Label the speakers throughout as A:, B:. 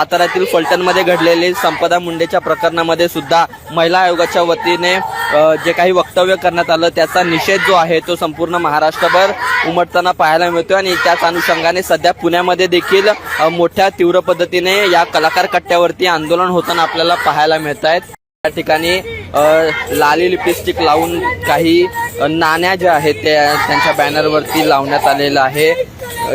A: साताऱ्यातील फलटणमध्ये घडलेले संपदा मुंडेच्या प्रकरणामध्ये सुद्धा महिला आयोगाच्या वतीने जे काही वक्तव्य करण्यात आलं त्याचा निषेध जो आहे तो संपूर्ण महाराष्ट्रभर उमटताना पाहायला मिळतोय आणि त्याच अनुषंगाने सध्या पुण्यामध्ये देखील मोठ्या तीव्र पद्धतीने या कलाकार कट्ट्यावरती आंदोलन होताना आपल्याला पाहायला मिळत आहेत या ठिकाणी लाली लिपस्टिक लावून काही नाण्या ज्या आहेत त्या त्यांच्या बॅनरवरती लावण्यात आलेलं आहे.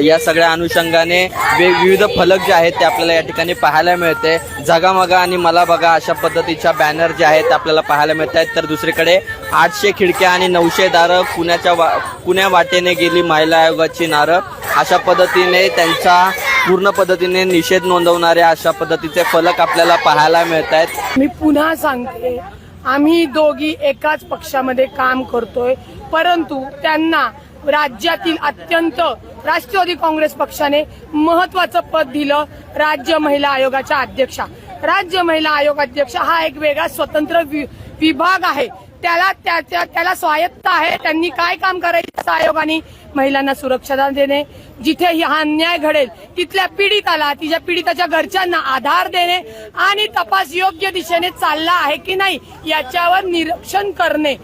A: या सगळ्या अनुषंगाने वे विविध फलक जे आहेत ते आपल्याला या ठिकाणी पाहायला मिळते. जगामगा आणि मला बघा अशा पद्धतीच्या बॅनर जे आहेत ते आपल्याला पाहायला मिळत आहेत. तर दुसरीकडे आठशे खिडक्या आणि नऊशे दारं पुण्याच्या वा पुण्या वाटेने गेली महिला आयोगाची नारं. अशा पद्धतीने त्यांचा पूर्ण पद्धतीने निषेध नोंदवणाऱ्या अशा पद्धतीचे फलक आपल्याला पाहायला मिळत आहेत
B: मी पुन्हा सांगते आम्ही दोघी एकाच पक्षामध्ये काम करतोय परंतु त्यांना राज्यातील अत्यंत राष्ट्रवादी काँग्रेस पक्षाने महत्वाचं पद दिलं राज्य महिला आयोगाच्या अध्यक्षा. राज्य महिला आयोग अध्यक्ष हा एक वेगळा स्वतंत्र वि- विभाग आहे. त्याला त्याच्या त्याला स्वायत्त आहे. त्यांनी काय काम करायचं आयोगाने? महिलांना सुरक्षा देणे. जिथे हा अन्याय घडेल तिथल्या पीडिताला तिच्या पीडिताच्या घरच्यांना आधार देणे आणि तपास योग्य दिशेने चालला आहे की नाही याच्यावर निरीक्षण करणे.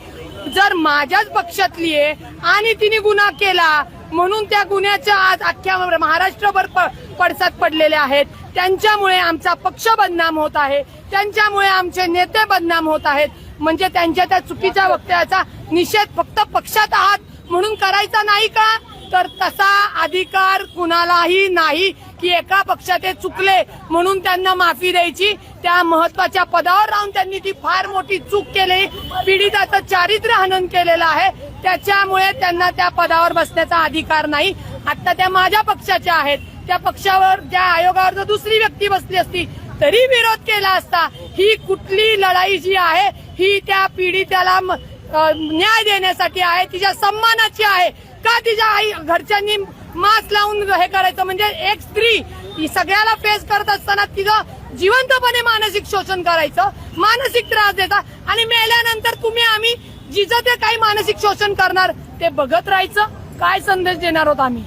B: जर माझ्याच पक्षातली आहे आणि तिने गुन्हा केला म्हणून त्या गुन्ह्याच्या आज अख्ख्या महाराष्ट्रभर प- पडसाद पडलेले आहेत. त्यांच्यामुळे आमचा पक्ष बदनाम होत आहे. त्यांच्यामुळे आमचे नेते बदनाम होत आहेत. म्हणजे त्यांच्या त्या चुकीच्या वक्तव्याचा निषेध फक्त पक्षात आहात म्हणून करायचा नाही का? तर तसा अधिकार कुणालाही नाही की एका पक्षात चुकले म्हणून त्यांना माफी द्यायची. त्या महत्त्वाच्या पदावर राहून त्यांनी ती फार मोठी चूक केली. पीडिताचं चारित्र्य हनन केलेलं आहे. त्याच्यामुळे त्यांना त्या पदावर बसण्याचा अधिकार नाही. आता त्या माझ्या पक्षाच्या आहेत. त्या पक्षावर त्या आयोगावर जर दुसरी व्यक्ती बसली असती तरी विरोध केला असता ही कुठली लढाई जी आहे ही त्या पीडित्याला न्याय देण्यासाठी आहे तिच्या सन्मानाची आहे. का तिच्या आई घरच्यांनी मास्क लावून हे करायचं? म्हणजे एक स्त्री सगळ्याला फेस करत असताना तिचं जिवंतपणे मानसिक शोषण करायचं मानसिक त्रास देता आणि मेल्यानंतर तुम्ही आम्ही जिचं ते काही मानसिक शोषण करणार ते बघत राहायचं. काय संदेश देणार आहोत आम्ही?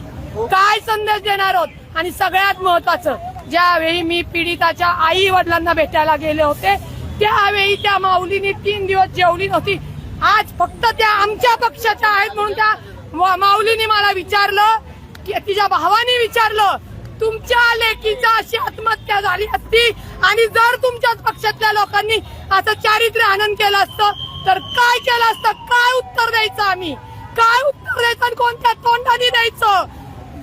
B: काय संदेश देणार आहोत? आणि सगळ्यात महत्वाचं ज्यावेळी मी पीडिताच्या आई वडिलांना भेटायला गेले होते त्यावेळी त्या माऊलीने तीन दिवस जेवली नव्हती. आज फक्त त्या आमच्या पक्षाच्या आहेत म्हणून त्या माऊलीने मला विचारलं की तिच्या भावाने विचारलं तुमच्या लेकीचा अशी आत्महत्या झाली असती आणि जर तुमच्याच पक्षातल्या लोकांनी असं चारित्र्य आनंद केलं असतं तर काय केलं असतं? काय उत्तर द्यायचं आम्ही? काय उत्तर द्यायचं आणि कोणत्या तोंडाने द्यायचं?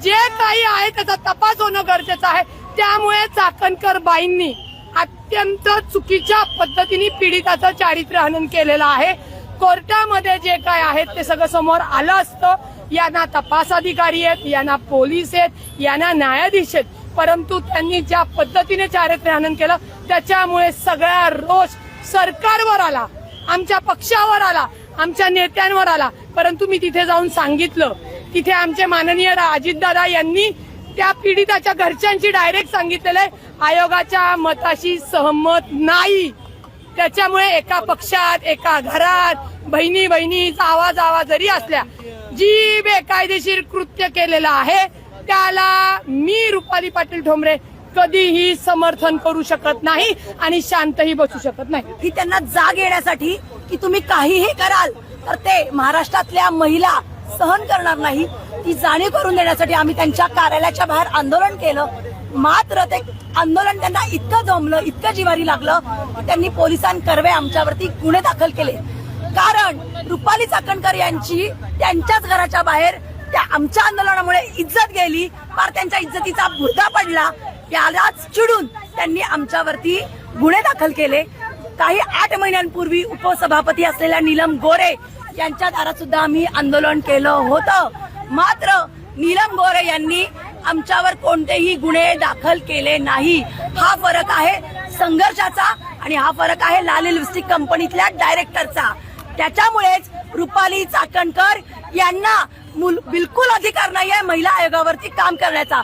B: जे काही आहे त्याचा तपास होणं गरजेचं आहे. त्यामुळे चाकणकर बाईंनी अत्यंत चुकीच्या पद्धतीने पीडिताचं चारित्र्य हनन केलेलं आहे. कोर्टामध्ये जे काय आहे ते सगळं समोर आलं असतं. यांना तपास अधिकारी आहेत यांना पोलीस आहेत यांना न्यायाधीश आहेत. परंतु त्यांनी ज्या पद्धतीने चारित्र्य हनन केलं त्याच्यामुळे सगळा रोष सरकारवर आला. आमच्या पक्षावर आला आमच्या नेत्यांवर आला. परंतु मी तिथे जाऊन सांगितलं. तिथे आमचे माननीय अजितदादा यांनी त्या पीडिताच्या घरच्यांची डायरेक्ट सांगितलेलं आहे आयोगाच्या मताशी सहमत नाही. त्याच्यामुळे एका पक्षात एका घरात बहिणी बहिणीचा आवाज आवाज जरी असल्या जी बेकायदेशीर कृत्य केलेलं आहे त्याला मी रुपाली पाटील ठोंबरे कधीही समर्थन करू शकत नाही आणि शांतही बसू शकत नाही.
C: ही त्यांना जाग येण्यासाठी की तुम्ही काहीही कराल तर ते महाराष्ट्रातल्या महिला सहन करणार नाही. ती जाणीव करून देण्यासाठी आम्ही त्यांच्या कार्यालयाच्या बाहेर आंदोलन केलं. मात्र ते आंदोलन त्यांना इतकं जमलं इतकं जिवारी लागलं की त्यांनी पोलिसांकर्वे आमच्यावरती गुन्हे दाखल केले. कारण रुपाली चाकणकर यांची त्यांच्याच घराच्या बाहेर त्या आमच्या आंदोलनामुळे इज्जत गेली फार त्यांच्या इज्जतीचा भुरदा पडला. यालाच चिडून त्यांनी आमच्यावरती गुन्हे दाखल केले. काही आठ महिन्यांपूर्वी उपसभापती असलेल्या नीलम गोरे यांच्या दारात सुद्धा आम्ही आंदोलन केलं होतं. मात्र नीलम गोरे यांनी आमच्यावर कोणतेही गुन्हे दाखल केले नाही. हा फरक आहे संघर्षाचा आणि हा फरक आहे लाल लिपस्टिक कंपनीतल्या डायरेक्टरचा. त्याच्यामुळेच रुपाली चाकणकर यांना मुल- बिलकुल अधिकार नाहीये महिला आयोगावरती काम करण्याचा.